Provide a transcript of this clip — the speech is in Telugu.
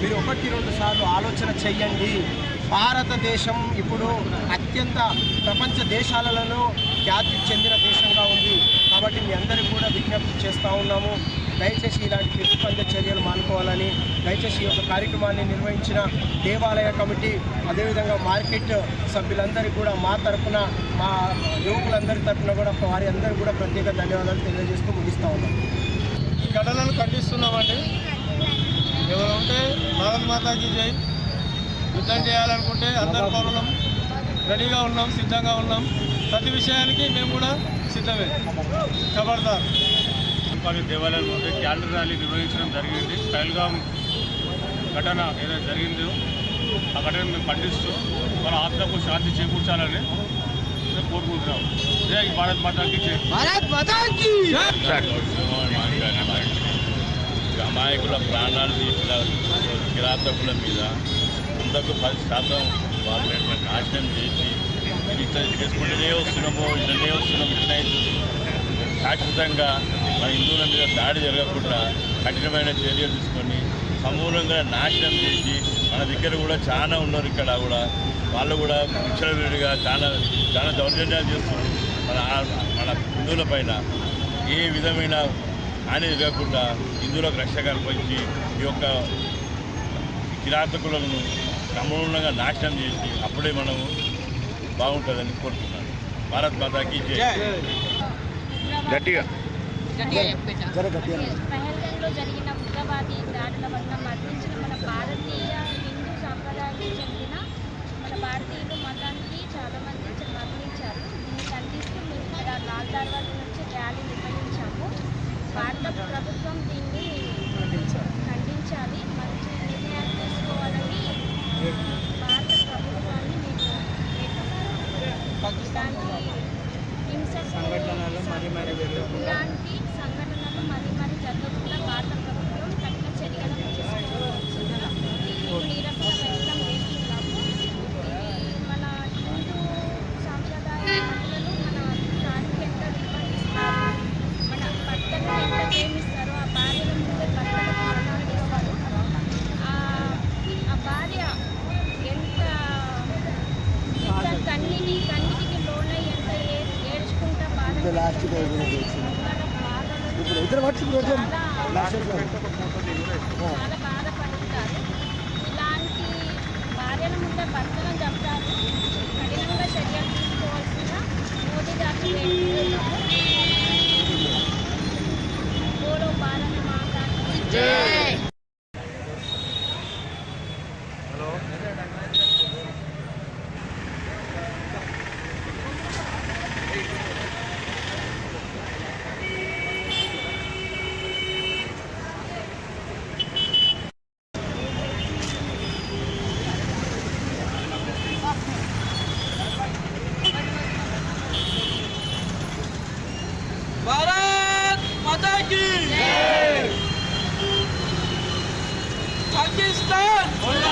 మీరు ఒకటి రెండు సార్లు ఆలోచన చెయ్యండి. భారతదేశం ఇప్పుడు అత్యంత ప్రపంచ దేశాలలో ఖ్యాతి చెందిన దేశంగా ఉంది. కాబట్టి మీ అందరికీ కూడా విజ్ఞప్తి చేస్తూ ఉన్నాము. దయచేసి ఇలాంటి ప్రతిపంద చర్యలు మానుకోవాలని దయచేసి ఈ యొక్క కార్యక్రమాన్ని నిర్వహించిన దేవాలయ కమిటీ అదేవిధంగా మార్కెట్ సభ్యులందరికీ కూడా మా తరపున మా యువకులందరి తరపున కూడా వారి అందరూ కూడా ప్రత్యేక ధన్యవాదాలు తెలియజేస్తూ ముగిస్తూ ఉన్నాం. ఈ ఘటనను ఖండిస్తున్నామండి. ఎవరు ఉంటే భారత్ మాతాకి జై. యుద్ధం చేయాలనుకుంటే అందరు పౌరులం రెడీగా ఉన్నాం సిద్ధంగా ఉన్నాం. ప్రతి విషయానికి మేము కూడా సిద్ధమే. ఖబర్దార్ అంపాలి దేవాలయం క్యాండిల్ ర్యాలీ నిర్వహించడం జరిగింది. స్టైల్గా ఘటన ఏదైతే జరిగిందో ఆ ఘటన మేము ఖండిస్తూ మన ఆత్మకు శాంతి చేకూర్చాలని మేము కోరుకుంటున్నాం. జై భారత్ మాతాకి జై. అమాయకుల ప్రాణాలు తీసిన కిరాతకుల మీద వందకు పది శాతం వాళ్ళని నాశనం చేసి ఇట్లా చేసుకుంటూనే వస్తున్నాము ఇట్లనే వస్తున్నాము ఇట్లనే శాశ్వతంగా మన హిందువుల మీద దాడి జరగకుండా కఠినమైన చర్యలు తీసుకొని సమూలంగా నాశనం చేసి మన దగ్గర కూడా చాలా ఉన్నారు ఇక్కడ కూడా. వాళ్ళు కూడా విచ్చలవిడిగా చాలా చాలా దౌర్జన్యాలు చేస్తున్నారు. మన మన హిందువుల పైన ఏ విధమైన హాని జరగకుండా హిందువులకు రక్ష కల్పించి ఈ యొక్క కిరాతకులను సమూలంగా నాశనం చేసి అప్పుడే మనము బాగుంటుందని కోరుతున్నాను. భారత్ మాతాకి జై. గట్టిగా. పహల్గంలో జరిగిన ఉగ్రవాది దాడుల వల్ల మరణించిన మన భారతీయ హిందూ సాంప్రదాయానికి చెందిన మన భారతీయులు మతానికి చాలామంది మరణించారు. దీన్ని ఖండిస్తూ మేము ఇక్కడ లాల్ దర్వాజా నుంచి ర్యాలీ భారత ప్రభుత్వం దీన్ని ఖండించాలి. మంచి నిర్ణయాలు తీసుకోవాలని భారత ప్రభుత్వాన్ని మేము ఇలాంటి హింసకు సంఘటనలు మరి మరి జరగకుండా ఇలాంటి సంఘటనలు మరీ మరీ జరగకుండా భారత ప్రభుత్వం కఠిన చర్యలను తీసుకోవాల్సిందిగా మేము నిరసన వ్యక్తం చేస్తున్నాము ఇది మన హిందూ సాంప్రదాయ మహిళలు మన దానికి ఎంత విలువనిస్తారు మన ప్రేమిస్తారో ఆ భార్యల ముందే భర్తలు ప్రాణాలు ఇస్తారు ఆ- భార్య ఎంత ఎంత కన్నిని కన్నిటికి లోనై ఎంత ఏడ్చుకుంటా బాధ ఇప్పుడు ఇద్దరు లాస్ట్ చాలా బాధపడుతారు. ఇలాంటి భార్యల ముందే భర్తలను చంపుతారు కఠినంగా చర్యలు తీసుకోవాల్సిన మోదీ గారిని వేడుకుంటున్నాము బోలో భారత మాతాకి భారత్ మాతాకి పాకిస్తాన్